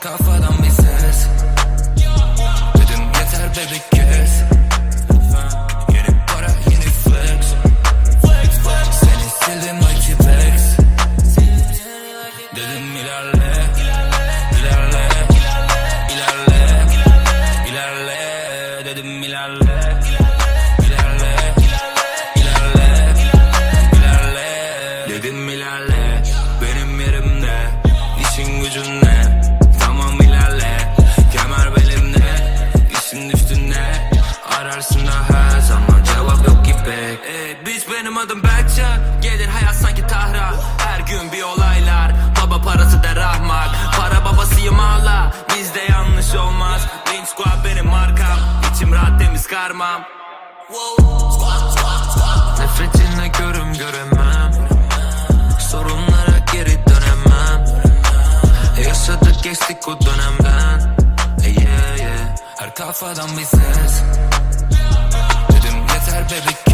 Kafadan bir ses. Dedim yeter bebek kes. Yeni para yeni flex. Seni sildim acı vex Dedim ilerle İlerle İlerle İlerle. Dedim ilerle İlerle Dedim ilerle Benim yerimde İşin gücün Ararsın her zaman Cevap yok ki pek. Ee, Biz benim adım Berkcan. Gelir hayat sanki tahra. Her gün bir olaylar. Baba parası da rahmak Para babasıyım hala. Bizde yanlış olmaz. Lynch Squad benim markam. İçim rahat temiz karmam. Nefretinle görüm göremem. Sorunlara geri dönemem. Yaşadık geçtik o dönemden. Yeah, yeah. Her kafadan bir ses Dedim yeter bebek